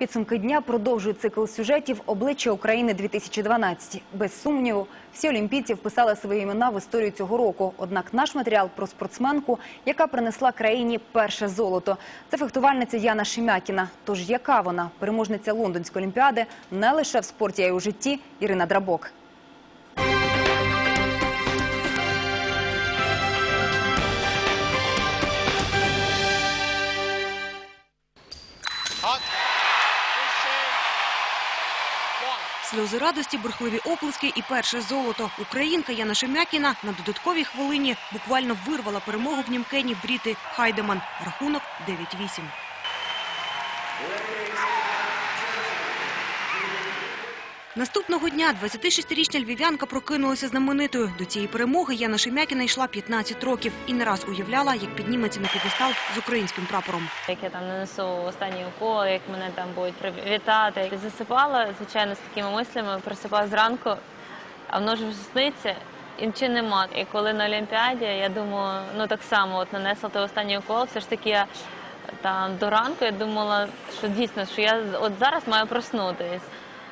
Підсумки дня продовжують цикл сюжетів «Обличчя України 2012». Без сумніву, всі олімпійці вписали свої імена в історію цього року. Однак наш матеріал про спортсменку, яка принесла країні перше золото. Це фехтувальниця Яна Шемякіна. Тож яка вона, переможниця Лондонської олімпіади, не лише в спорті, а й у житті – Ірина Драбок. Hot. Сльози радості, бурхливі оплески і перше золото. Українка Яна Шемякіна на додатковій хвилині буквально вирвала перемогу в Німкені Бріти Хайдеман. Рахунок 9-8. Наступного дня 26-річна львів'янка прокинулася знаменитою. До цієї перемоги Яна Шемякіна йшла 15 років і не раз уявляла, як підніметься на підестал з українським прапором. як я там нанесу останній укол, як мене там будуть привітати. Засипала, звичайно, з такими мислями, просипала зранку, а воно ж сниться, і нічого нема. І коли на Олімпіаді, я думаю, ну так само от нанесла той останній укол, все ж таки я там до ранку я думала, що дійсно, що я от зараз маю проснутись.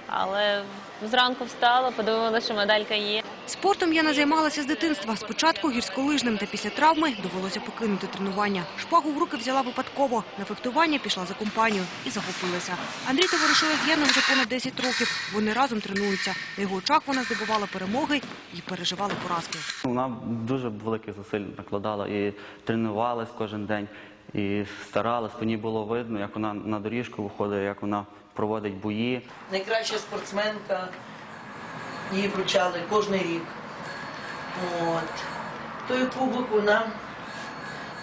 Але зранку встала, подивилася, що медалька є. Спортом Яна займалася з дитинства. Спочатку гірськолижним, та після травми довелося покинути тренування. Шпагу в руки взяла випадково. На фехтування пішла за компанію і захопилася. Андрій товаришує з Яною вже понад 10 років. Вони разом тренуються. На його очах вона здобувала перемоги і переживала поразки. Вона дуже великих зусиль накладала і тренувалась кожен день, і старалась. По ній було видно, як вона на доріжку виходить, як вона проводить бої. найкраща спортсменка. Її вручали кожен рік. От. Той кубок вона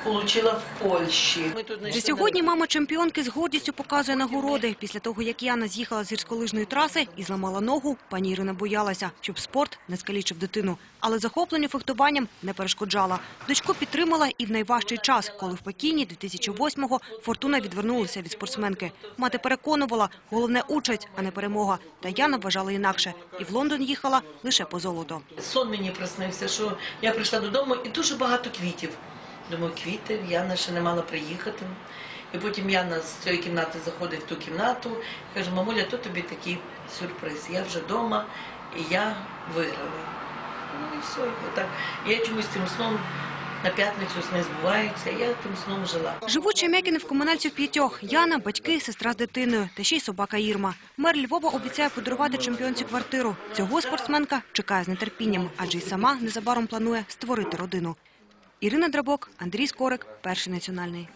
отримала в Польщі. Ми тут Вже сьогодні мама чемпіонки з гордістю показує нагороди. Після того, як Яна з'їхала з гірськолижної траси і зламала ногу, пані Ірина боялася, щоб спорт не скалічив дитину. Але захопленню фехтуванням не перешкоджала. Дочку підтримала і в найважчий час, коли в Пекіні 2008-го Фортуна відвернулася від спортсменки. Мати переконувала, головне участь, а не перемога. Та Яна вважала інакше. І в Лондон їхала лише по золото. Сон мені приснився, що я прийшла додому і дуже багато квітів. Думаю, квіти, Яна ще не мала приїхати. І потім Яна з цієї кімнати заходить в ту кімнату і каже, мамуля, тут тобі такий сюрприз. Я вже вдома і я виграла. Ну і все, отак. Я чомусь цим сном на п'ятницю сни збуваються, я тим сном жила. Живуть Чемякіни в комунальці в п'ятьох. Яна, батьки, сестра з дитиною та ще й собака Ірма. Мер Львова обіцяє подарувати чемпіонці квартиру. Цього спортсменка чекає з нетерпінням, адже й сама незабаром планує створити родину. Ірина Драбок, Андрій Скорик, Перший національний.